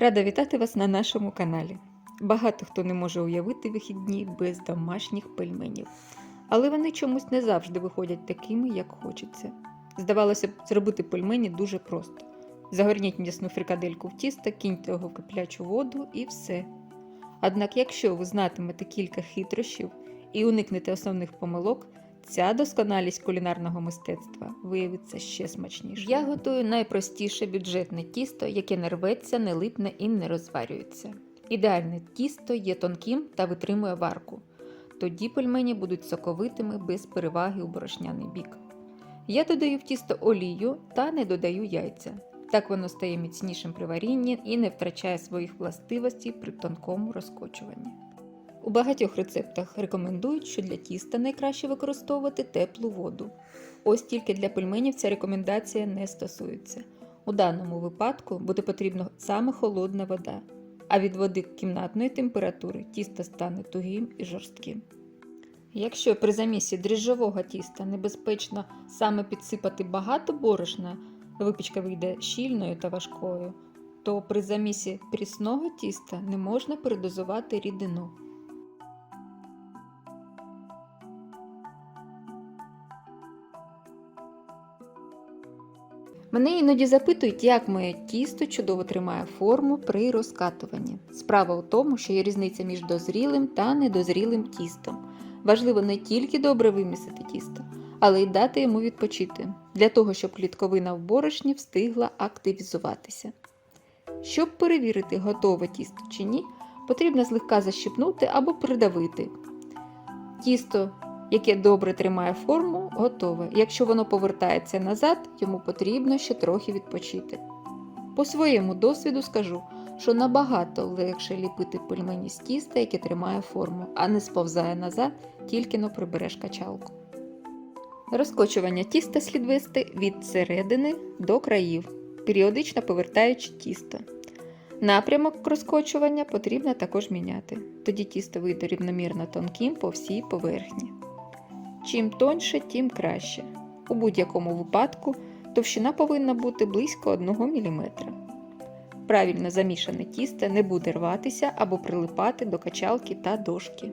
Рада вітати вас на нашому каналі. Багато хто не може уявити вихідні без домашніх пельменів, але вони чомусь не завжди виходять такими, як хочеться. Здавалося б, зробити пельмені дуже просто. Загорніть м'ясну фрикадельку в тісто, киньте його в киплячу воду і все. Однак, якщо ви знатимете кілька хитрощів і уникнете основних помилок, ця досконалість кулінарного мистецтва виявиться ще смачніше. Я готую найпростіше бюджетне тісто, яке не рветься, не липне і не розварюється. Ідеальне тісто є тонким та витримує варку. Тоді пельмені будуть соковитими без переваги у борошняний бік. Я додаю в тісто олію та не додаю яйця. Так воно стає міцнішим при варінні і не втрачає своїх властивостей при тонкому розкочуванні. У багатьох рецептах рекомендують, що для тіста найкраще використовувати теплу воду. Ось тільки для пельменів ця рекомендація не стосується. У даному випадку буде потрібна саме холодна вода, а від води кімнатної температури тісто стане тугим і жорстким. Якщо при замісі дріжджового тіста небезпечно саме підсипати багато борошна, випічка вийде щільною та важкою, то при замісі прісного тіста не можна передозувати рідину. Мене іноді запитують, як моє тісто чудово тримає форму при розкатуванні. Справа у тому, що є різниця між дозрілим та недозрілим тістом. Важливо не тільки добре вимісити тісто, але й дати йому відпочити, для того, щоб клітковина в борошні встигла активізуватися. Щоб перевірити, готове тісто чи ні, потрібно злегка защипнути або придавити. Тісто яке добре тримає форму, готове. Якщо воно повертається назад, йому потрібно ще трохи відпочити. По своєму досвіду скажу, що набагато легше ліпити пельмені з тіста, яке тримає форму, а не сповзає назад, тільки но прибереш качалку. Розкочування тіста слід вести від середини до країв, періодично повертаючи тісто. Напрямок розкочування потрібно також міняти, тоді тісто вийде рівномірно тонким по всій поверхні. Чим тоньше, тим краще. У будь-якому випадку товщина повинна бути близько 1 мм. Правильно замішане тісто не буде рватися або прилипати до качалки та дошки.